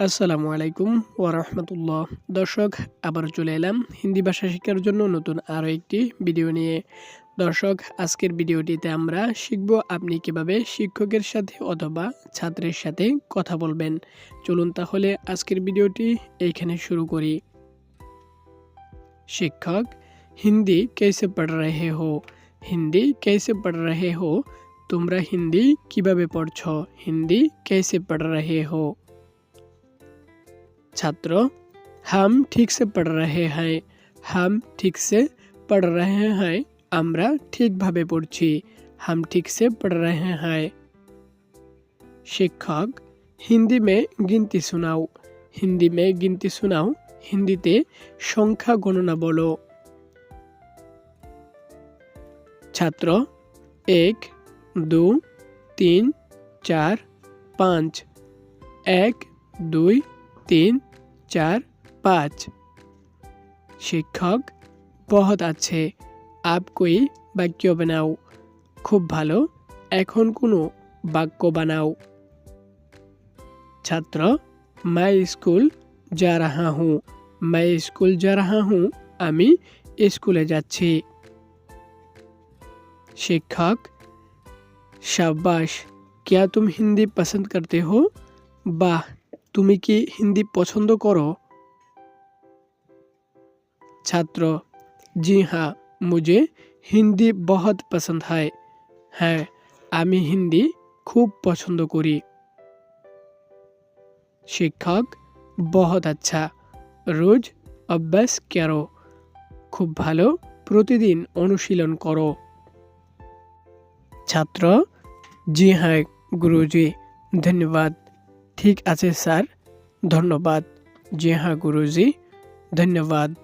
আসসালামু আলাইকুম ওরহমতুল্লাহ দর্শক, আবার চলে এলাম হিন্দি ভাষা শেখার জন্য নতুন আরও একটি ভিডিও নিয়ে। দর্শক, আজকের ভিডিওটিতে আমরা শিখব আপনি কীভাবে শিক্ষকের সাথে অথবা ছাত্রের সাথে কথা বলবেন। চলুন তাহলে আজকের ভিডিওটি এইখানে শুরু করি। শিক্ষক, হিন্দি কেসে পড় রহে হো। হিন্দি কেসে পড় রহে হো। তোমরা হিন্দি কীভাবে পড়ছ? হিন্দি কেসে পড় রহে হো। छात्र हम ठीक से पढ़ रहे हैं हम ठीक से पढ़ रहे हैं আমরা ঠিকভাবে পড়ছি हम ठीक से पढ़ रहे हैं শিক্ষক হিন্দি মে গিনতি শোনাও হিন্দি মে গিনতি শোনাও হিন্দিতে সংখ্যা গণনা বলো ছাত্র এক দু তিন চার পাঁচ এক দুই তিন চার পাঁচ শিক্ষক বহুত আছে আপ কই বাক্য বানাও খুব ভালো এখন কোনো বাক্য বানাও ছাত্র মাই স্কুল যা রাহা হুঁ মাই স্কুল যা রাহা হুঁ আমি স্কুলে যাচ্ছি शिक्षक शाबाश क्या तुम हिंदी पसंद करते हो বাহ তুমি কি হিন্দি পছন্দ করো? ছাত্র, জি হ্যাঁ মুঝে হিন্দি বহুত পছন্দ হয়। হ্যাঁ আমি হিন্দি খুব পছন্দ করি। শিক্ষক, বহুত আচ্ছা। রোজ অভ্যাস করো। খুব ভালো প্রতিদিন অনুশীলন করো। ছাত্র, জি হ্যাঁ গুরুজি, ধন্যবাদ। ঠিক আছে স্যার। ধন্যবাদ। জি হ্যাঁ গুরুজি। ধন্যবাদ।